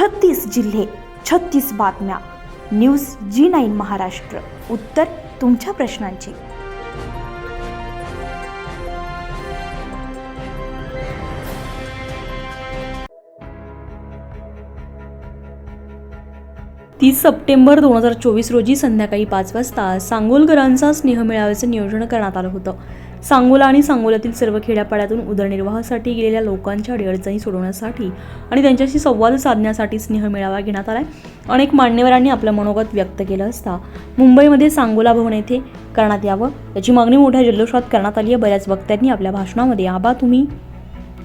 छत्तीस जिल्हे छत्तीस बातम्या. News G nine Maharashtra. उत्तर तुमच्या प्रश्नांची. तीस सप्टेंबर दोन हजार चोवीस रोजी संध्याकाळी पाच वाजता सांगोलकरांचा स्नेहमेळाव्याचं नियोजन करण्यात आलं होतं. सांगोला आणि सांगोल्यातील सर्व खेड्यापाड्यातून उदरनिर्वाहासाठी गेलेल्या लोकांच्या अडीअडचणी सोडवण्यासाठी आणि त्यांच्याशी संवाद साधण्यासाठी स्नेह मेळावा घेण्यात आलाय. अनेक मान्यवरांनी आपलं मनोगत व्यक्त केलं असता मुंबईमध्ये सांगोला भवन येथे करण्यात यावं याची मागणी मोठ्या जल्लोषात करण्यात आली आहे. बऱ्याच वक्त्यांनी आपल्या भाषणामध्ये आबा तुम्ही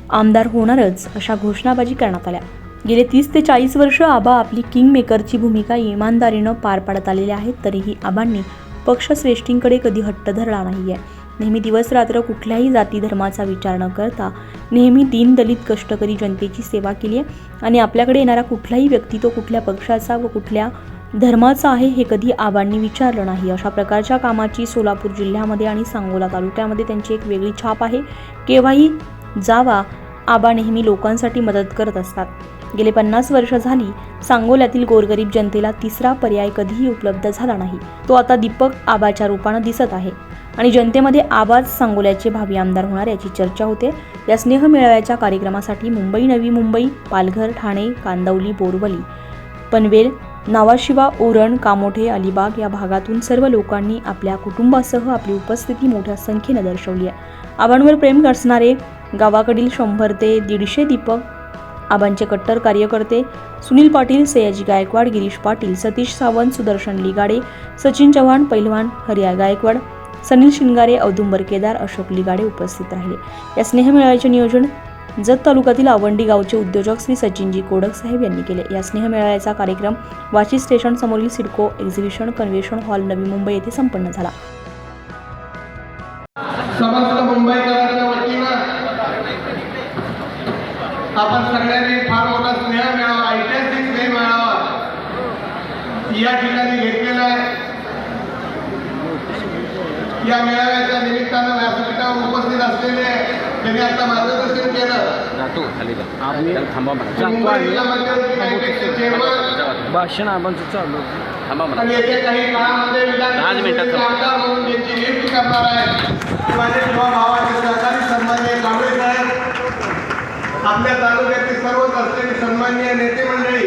आमदार होणारच अशा घोषणाबाजी करण्यात आल्या. गेले तीस ते चाळीस वर्ष आबा आपली किंग मेकरची भूमिका इमानदारीनं पार पाडत आलेल्या आहेत तरीही आबांनी पक्षश्रेष्ठींकडे कधी हट्ट धरला नाही आहे नेहमी दिवस रात्र कुठल्याही जाती धर्माचा विचार न करता नेहमी दीनदलित कष्टकरी जनतेची सेवा केली आहे. आणि आपल्याकडे येणारा कुठलाही व्यक्ती तो कुठल्या पक्षाचा व कुठल्या धर्माचा आहे हे कधी आबांनी विचारलं नाही. अशा प्रकारच्या कामाची सोलापूर जिल्ह्यामध्ये आणि सांगोला तालुक्यामध्ये त्यांची एक वेगळी छाप आहे. केव्हाही जावा आबा नेहमी लोकांसाठी मदत करत असतात. गेले पन्नास वर्ष झाली सांगोल्यातील गोरगरीब जनतेला तिसरा पर्याय कधीही उपलब्ध झाला नाही. तो आता दीपक आबाच्या रूपानं दिसत आहे. आणि जनतेमध्ये आबाज सांगोल्याचे भावी आमदार होणार याची चर्चा होते. या स्नेह मेळाव्याच्या कार्यक्रमासाठी मुंबई नवी मुंबई पालघर ठाणे कांदवली बोरवली पनवेल नावाशिवा ओरण कामोठे अलिबाग या भागातून सर्व लोकांनी आपल्या कुटुंबासह आपली उपस्थिती मोठ्या संख्येनं दर्शवली आहे. आबांवर प्रेम असणारे गावाकडील शंभर ते दीडशे दीपक आबांचे कट्टर कार्यकर्ते सुनील पाटील सयाजी गायकवाड गिरीश पाटील सतीश सावंत सुदर्शन लिगाडे सचिन चव्हाण पैलवान हरिया गायकवाड सनील शिंगारे औदुंबर केदार अशोक लिगाडे उपस्थित राहिले. या स्नेहमेळाव्याचे नियोजन जत तालुक्यातील आवंडी गावचे उद्योजक श्री सचिनजी कोडक साहेब यांनी केले. या स्नेहमेळाव्याचा कार्यक्रम वाशी स्टेशन समोरील CIDCO exhibition convention hall Navi Mumbai येथे संपन्न झाला. समस्त मुंबईकरांच्या वतीनं आपण सगळ्यांनी फार मोठा स्नेह मिळावा ऐतिहासिक स्नेह मिळावा या ठिकाणी घेतलेला आहे. या मेळाव्याच्या निमित्तानं व्यासपीठावर उपस्थित असलेले त्यांनी आता मार्गदर्शन केलं. थांबा भाषण आपण चालू थांबा म्हणा. येत्या काही काळामध्ये. आमदार म्हणून नियुक्ती करणार आहे माझे किंवा भावाचे सहकारी सन्माननीय कांबळे साहेब आपल्या तालुक्यातील सर्वच असलेली सन्माननीय नेते मंडळी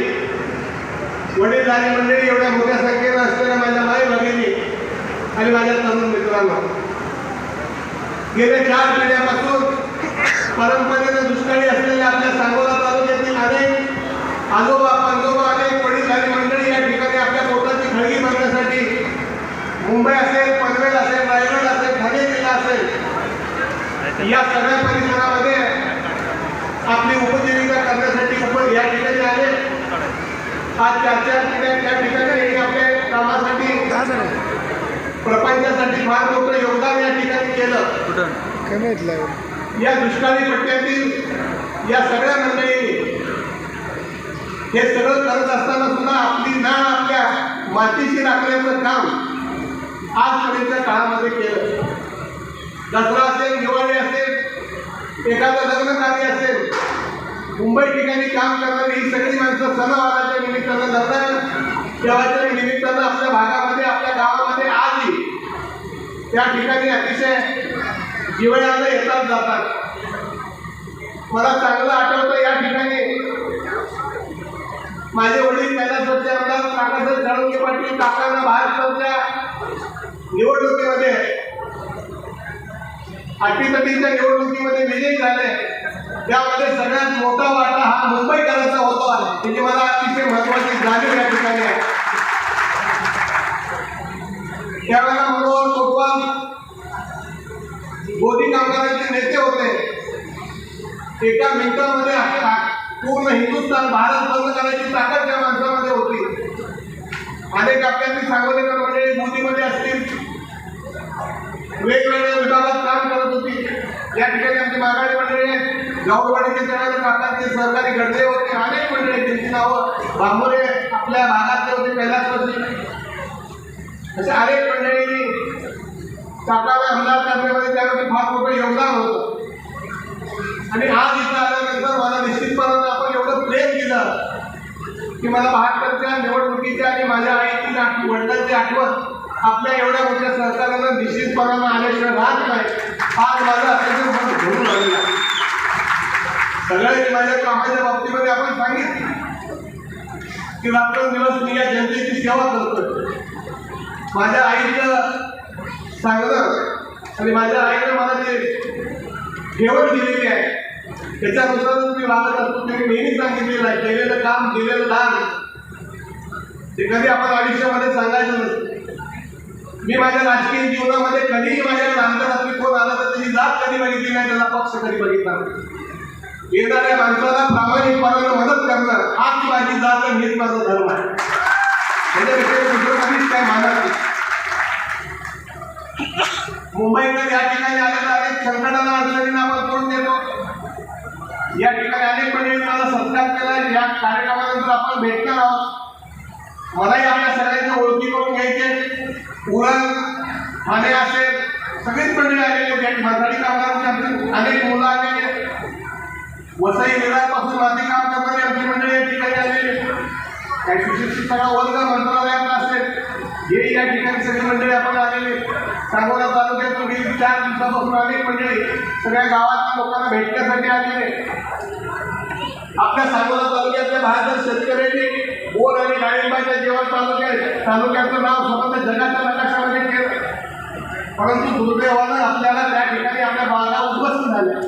वडीलधारी मंडळी एवढ्या मोठ्या संख्येनं असलेल्या माझ्या माई भगिनी आणि माझ्या तरुण मित्रांना गेल्या चार पिढ्यापासून परंपरेने दुष्काळी असलेल्या आपल्या सांगोला तालुक्यातील अनेक आजोबा पंजोबा अनेक वडीलधारी मंडळी या ठिकाणी आपल्या पोटाची खळगी भरण्यासाठी मुंबई असेल पनवेल असेल रायगड असेल ठाणे जिल्हा असेल या सगळ्या परिसरामध्ये आपली उपजीविका करण्यासाठी आपण या ठिकाणी आले आज चार चार त्या ठिकाणी आपल्या कामासाठी प्रपंचासाठी फार मोठं योगदान या ठिकाणी केलं. या दुष्काळी पट्ट्यातील या सगळ्या मंडळींनी हे सगळं करत असताना सुद्धा आपली नाळ आपल्या मातीशी राखण्याचं काम आजपर्यंतच्या काळामध्ये केलं. दसरा असेल दिवाळी असेल एखादं लग्न कार्य असेल मुंबई ठिकाणी काम करणारी ही सगळी माणसं सणवाराच्या निमित्तानं लग्न देवाच्या निमित्तानं आपल्या भागामध्ये त्या ठिकाणी अतिशय जिवळ्याला येतात जातात. मला चांगलं आठवतं या ठिकाणी. माझे वडील कैलासवरचे आमदार काकासाहेब साळुंके पाटील काकांना महाराष्ट्राच्या निवडणुकीमध्ये अटीतटीच्या निवडणुकीमध्ये विजयी झाले. त्यामध्ये सगळ्यात मोठा वाटा हा मुंबईकरांचा होता. त्याची मला अतिशय महत्वाची जाणीव या ठिकाणी आहे. त्यावेळेला एका मिनिटामध्ये पूर्ण हिंदुस्थान भारत बंद करायची ताकद त्या माणसामध्ये होती. अनेक आपल्यातली सांगोलेकर मंडळी मोदीमध्ये असतील. वेगवेगळ्या विभागात काम करत होती. या ठिकाणी आमची माघाडी मंडळी आहेत गाववाडीचे काकांचे सहकारी घडले होते. अनेक मंडळी त्यांची नावं बांबोरे आपल्या भागातले होते कैलासवरती अशा अनेक मंडळींनी काकाला अंदाज करण्यामध्ये त्यामध्ये फार मोठं योगदान होतं. आणि आज इथं आल्यानंतर मला निश्चितपणानं आपण एवढं प्रेम दिलं की मला बहात्तरच्या निवडणुकीच्या आणि माझ्या आईची आठ- वडिलांची आठवण आपल्या एवढ्या मोठ्या सरकारला निश्चितपणानं आल्याशिवाय राहत नाही. आज माझं अत्यंत मन भरून आलेलं सगळ्यांनी माझ्या कामाच्या बाबतीमध्ये आपण सांगितलं. की रात्रंदिवस मी या जनतेची सेवा करतोय. माझ्या आईचं सांगणं आणि माझ्या आईनं मला जे ठेवण दिलेली आहे. त्याच्यानुसार मी वागत असतो ते नेहमी सांगितलेलं आहे. केलेलं काम दिलेलं दान. ते कधी आपण आयुष्यामध्ये सांगायचं नसतं. मी माझ्या राजकीय जीवनामध्ये कधीही माझ्या नांदरात्री कोण आला तर त्याची जात कधी बघितली नाही त्याचा पक्ष कधी बघितला नाही. येणाऱ्या माणसाला प्रामाणिकपणानं मदत करणं हाच माझी जात आणि हेच माझा धर्म आहे. त्याच्यापेक्षा दुसरं कधीच काय मानत नाही. मुंबईकर या ठिकाणी आलेला अनेक संकटाला अडचणींना आपण तोंड देतो? या ठिकाणी अनेक मंडळी मला सत्कार केला या कार्यक्रमानंतर आपण भेटणार आहोत. मलाही आपल्या सगळ्यांच्या ओळखी करून घ्यायचे. उरण ठाणे असेल सगळीच मंडळी आलेली भेट आणि कामगारांची अनेक मुलं आलेली वसई विभागापासून माती काम करणारी आमची मंडळी काही सुशिक्षित वर्ग मंत्रालयात असेल. हे या ठिकाणी सगळी मंडळी आपण आलेले सांगोला तालुक्यात पुढील चार दिवसापासून अनेक मंडळी सगळ्या गावातल्या लोकांना भेटण्यासाठी आलेले आपल्या सांगोला तालुक्यातल्या भारतात शेतकऱ्यांनी बोर आणि डाळिंबाच्या जेवण तालुक्यात तालुक्याचं नाव स्वतःच्या जगाच्या नकाशामध्ये केलं. परंतु दुर्दैवानं आपल्याला त्या ठिकाणी आपल्या बागा उद्ध्वस्त झाल्या.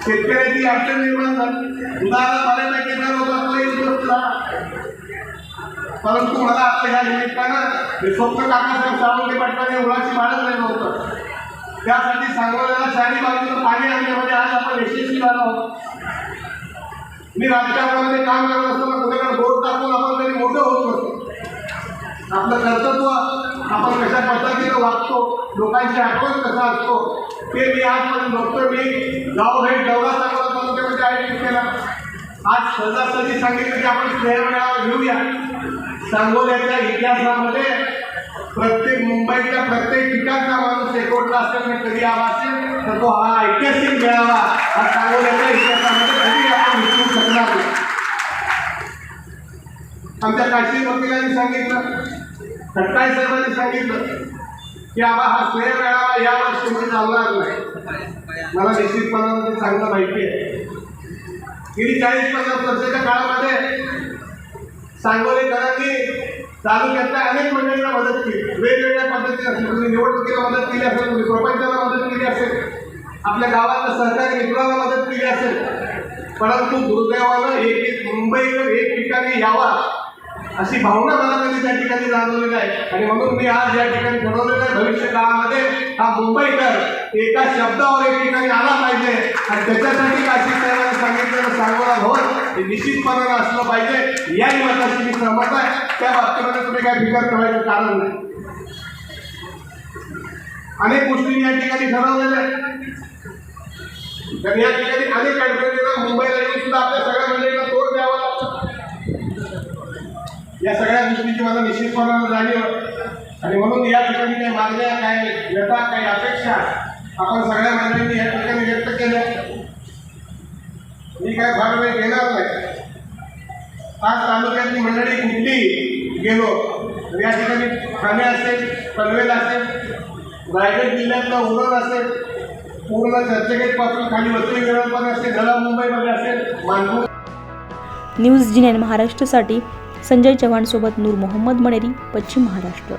शेतकऱ्याची अडचण निर्माण झाली. दुधाला पाण्याचा केंद्र होता तोही उद्ध्वस्त झाला परंतु मला आता या निमित्तानं हे स्वप्न काकासाहेब सावंगे पाटलांनी मुलाची बाळगलेलं होतं. त्यासाठी सांगवलेला शाही बाजूला पाणी आणण्यामध्ये आज आपण यशस्वी झालो आहोत. मी राजकारणामध्ये काम करत असताना कुठेकडे बोट टाकून आपण तरी मोठं होत नसतो आपलं कर्तव्य आपण कशा पद्धतीनं वागतो लोकांची आठवण कसा असतो ते मी आजपर्यंत बघतो मी गावभेट जेवढा चांगला तालुक्यामध्ये आयोजित केला. आज सहजासहजी सांगितलं की आपण स्नेह मेळावा घेऊया. सांगोल्याच्या इतिहासामध्ये प्रत्येक मुंबईच्या प्रत्येक ठिकाणचा माणूस एकवटला असेल आणि कधी आला असेल तर तो हा ऐतिहासिक मेळावा हा सांगोल्याच्या इतिहासामध्ये कधी आपण विसरू शकणार नाही. आमच्या काशी वकिलांनी सांगितलं खटकाय साहेबांनी सांगितलं की आबा हा स्नेह मेळावा या वर्षी चालणार नाही. मला निश्चितपणानं चांगलं माहिती आहे. गेली चाळीस पन्नास वर्षाच्या काळामध्ये सांगोलेकरांनी तालुक्यातल्या अनेक मंडळींना मदत केली. वेगवेगळ्या पद्धतीने असेल तुम्ही निवडणुकीला मदत केली असेल तुम्ही प्रपंचाला मदत केली असेल आपल्या गावातल्या सहकारी मित्राला मदत केली असेल. परंतु दुर्दैवानं एक एक मुंबईकर एक ठिकाणी यावा अशी भावना मला कधी त्या ठिकाणी जाणवलेली आहे आणि म्हणून मी आज या ठिकाणी ठरवलेलं आहे भविष्य काळामध्ये हा मुंबईकर एका शब्दावर एक ठिकाणी आला पाहिजे. आणि त्याच्यासाठी काशी साहेबांनी सांगितलेलं सांगोला भवन हे निश्चितपणानं असलं पाहिजे. याही मताशी मी सहमत आहे. त्या बाबतीमध्ये तुम्ही काय फिकर करायचं कारण नाही. अनेक गोष्टी या ठिकाणी ठरवलेल्या आहेत. तर या ठिकाणी अनेक अडचणींना मुंबईला येऊन सुद्धा आपल्या सगळ्या मंडळींना या सगळ्या गोष्टीची मला निश्चितपणानं जाणीव आणि म्हणून या ठिकाणी काही मागण्या काय व्यथा काही अपेक्षा आपण सगळ्या मंडळींनी या ठिकाणी व्यक्त केल्या. मी काय फार वेळ घेणार नाही. आज तालुक्यातली मंडळी कुठली गेलो तर या ठिकाणी ठाणे असेल पनवेल असेल रायगड जिल्ह्यातला उरण असेल पूर्ण चर्चगेटपासून खाली वसई विरारपर्यंत असेल नवा मुंबईमध्ये असेल मानपूर. न्यूज जी नाईन महाराष्ट्रासाठी संजय चव्हाणसोबत नूर मोहम्मद मणेरी पश्चिम महाराष्ट्र.